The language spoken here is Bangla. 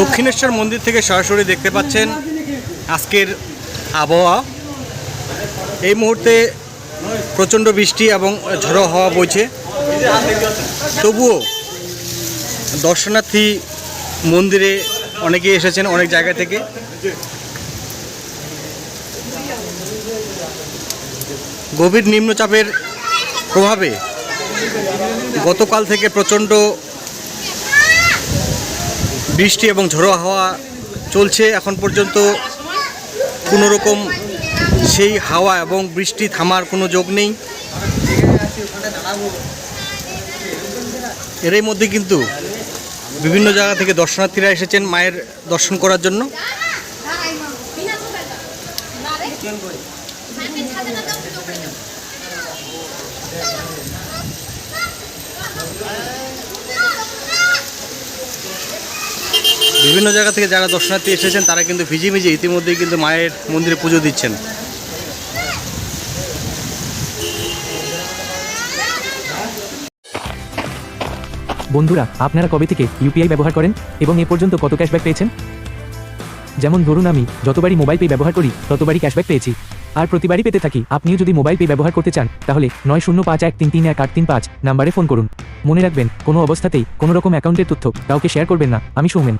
দক্ষিণেশ্বর মন্দির থেকে সরাসরি দেখতে পাচ্ছেন আজকের আবহাওয়া। এই মুহূর্তে প্রচণ্ড বৃষ্টি এবং ঝড়ো হাওয়া বইছে। তবুও দর্শনার্থী মন্দিরে অনেকে এসেছেন অনেক জায়গা থেকে। গভীর নিম্নচাপের প্রভাবে গতকাল থেকে প্রচণ্ড বৃষ্টি এবং ঝোড়ো হাওয়া চলছে। এখন পর্যন্ত কোনো রকম সেই হাওয়া এবং বৃষ্টি থামার কোনো যোগ নেই। এরই মধ্যে কিন্তু বিভিন্ন জায়গা থেকে দর্শনার্থীরা এসেছেন মায়ের দর্শন করার জন্য। বিভিন্ন জায়গা থেকে যারা দর্শনার্থী এসেছেন, তারা কিন্তু ভিজে ভিজে ইতিমধ্যেই কিন্তু মায়ের মন্দিরে পুজো দিচ্ছেন। বন্ধুরা, আপনারা কবে থেকে ইউপিআই ব্যবহার করেন এবং এ পর্যন্ত কত ক্যাশব্যাক পেয়েছেন? যেমন ধরুন আমি, যতবারই মোবাইল পে ব্যবহার করি, ততবারই ক্যাশব্যাক পেয়েছি। আর প্রতিবারই পেতে থাকি, আপনিও যদি মোবাইল পে ব্যবহার করতে চান, তাহলে নয় শূন্য পাঁচ এক তিন তিন এক আট তিন পাঁচ নাম্বারে ফোন করুন। মনে রাখবেন, কোনো অবস্থাতেই কোনো রকম অ্যাকাউন্টের তথ্য কাউকে শেয়ার করবেন না। আমি সৌমেন।